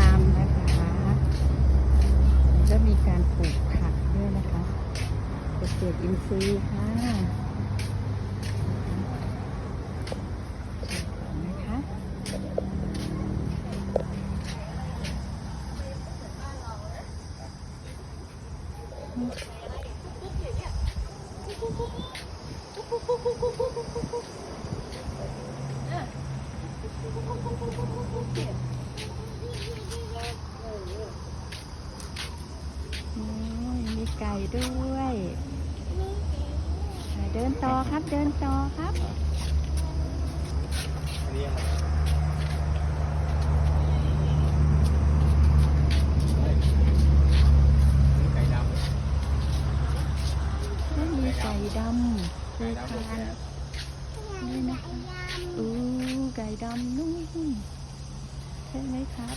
ามนะคะแล้วมีการปลูกผักด้วยนะคะเกษตรอินทรีย์ค่ะ ก่ด้วย เดินต่อครับ เดินต่อครับไรไก่มีไก่ดำคือทานนี่นะคะอู้ไก่ดำนุ่มใช่ไหมครับ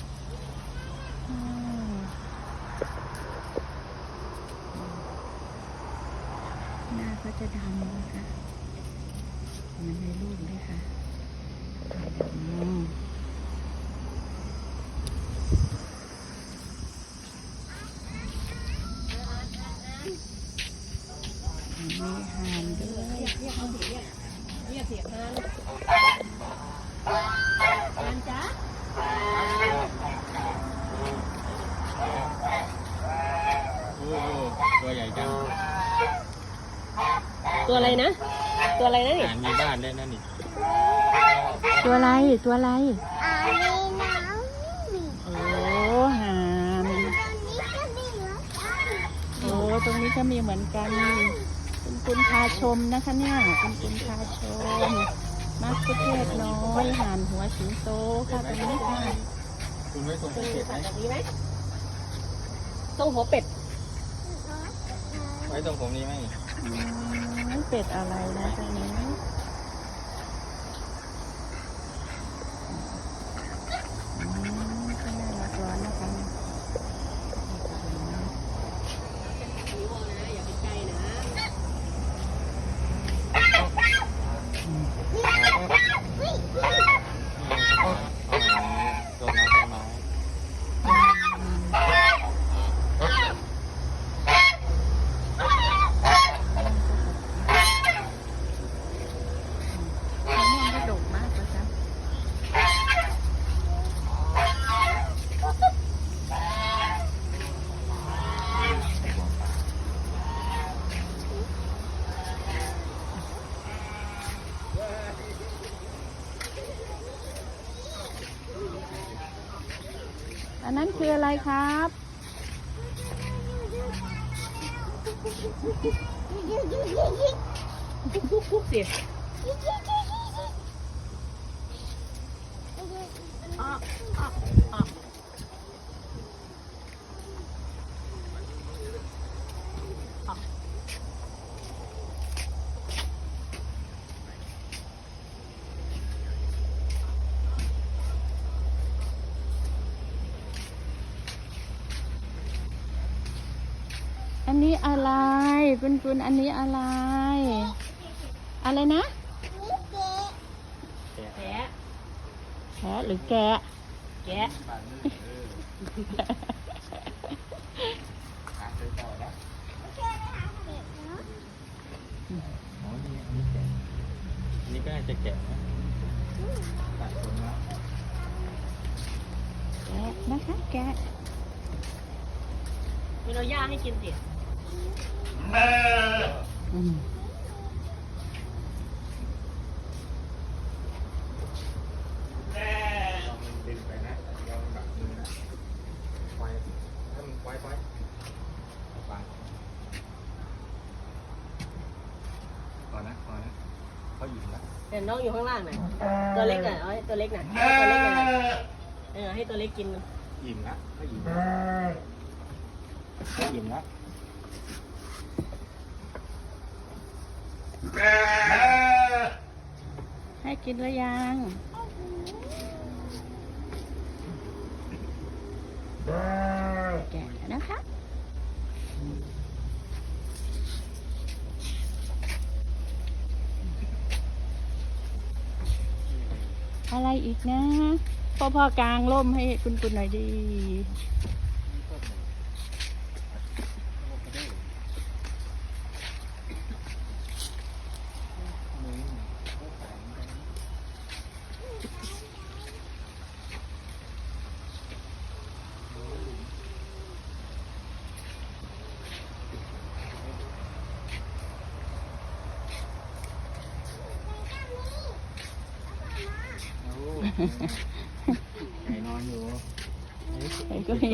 อ่า หน้าเขาจะดำนะคะเหมือนในรูปเลยค่ะอืมมีหานด้วยเรียกเขาเรียเรียกเสียงนั้นงานจ้าโอ้โหตัวใหญ่จัง ตัวอะไรนะ ตัวอะไรนะนี่อาหารมีบ้านได้นั่นนี่ตัวอะไรตัวอะไรอันนี้น้โอ้ห่านำอันนี้ก็มีเหมือนกันโอ้ตรงนี้ก็มีเหมือนกัน คุณคุณพาชมนะคะเนี่ยคุณคุณพาชมมักคุเทศน้อยห่านหัวสิงโตค่ะตรงนี้ค่ะคุณไว้ตรงคือเป็ดไหมแบบนี้ไหมตรงหัวเป็ดไว้ตรงผมนี้ไหมอืม เป็ดอะไรนะตรงนี้อืมก็น่ารักร้อนนะคะ นิ้วนะอย่าไปใกล้นะ ตัวไม้ต้นไม้ มะม่วงก็ดกมากเลยจ้ะ อันนั้นคืออะไรครับปุ๊บปุ๊บปุ๊บสิอ้ออ้ออ้อ อันนี้อะไรคุณคุณอันนี้อะไร อะไรนะแกะแพะหรือแกะแกะขาดไปต่อแล้วอ๋อนี่อันนี้แกะอันนี้ก็น่าจะแกะนะตัดตรงนี้แกะนะคะแกะมีเราย่าให้กินสิ อืมลองดึงไปนะลองแบบมือนะปล่อยถ้ามันปล่อยปล่อยปล่อยก่อนนะก่อนนะเขาหยิบแล้วเห็นน้องอยู่ข้างล่างน่ะตัวเล็กน่ะเอาให้ตัวเล็กน่ะเอาตัวเล็กน่ะเออให้ตัวเล็กกินอิ่มแล้วเขาอิ่มแล้วเขาอิ่มแล้ว ให้กินหรือยังแกะนะคะอะไรอีกนะพ่อพ่อกลางร่มให้คุณคุณหน่อยดี ไก่นอนอยู่ไก่ก็มี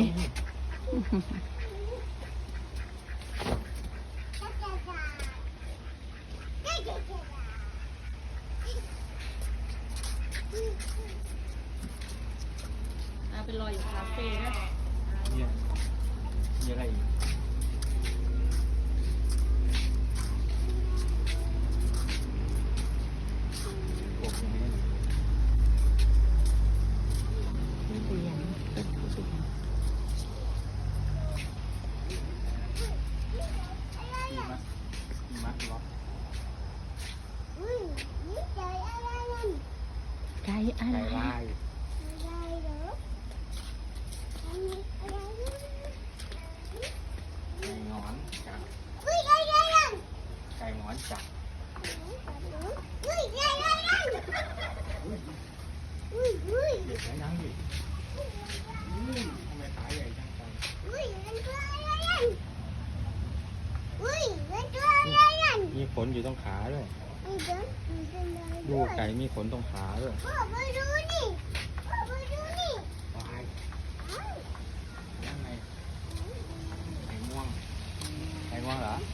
เอาไปรออยู่คาเฟ่นะ เนี่ยมีอะไรอีกกบยังไง ไม่เรียน มีมัดมีมัดล็อก อุ้ยนี่เจออะไรนั่น ไก่ อะไรไก่ลายอะไรเหรออันนี้อะไรนั่นไก่หงอนจับอุ้ยอะไรนั่นไก่หงอนจับอุ้ยอะไรนั่นอุ้ยอุ้ยเด็กใช้น้ำดิทำไมขาใหญ่จังไก่อุ้ยมันคืออะไรนั่นอุ้ยมันคืออะไรนั่นมีขนอยู่ตรงขาด้วยมันเดินมันเดินอะไรดูไก่มีขนตรงขาด้วยพ่อไปดูนี่พ่อไปดูนี่วายยังไงไก่ม่วงไก่ม่วงเหรอไ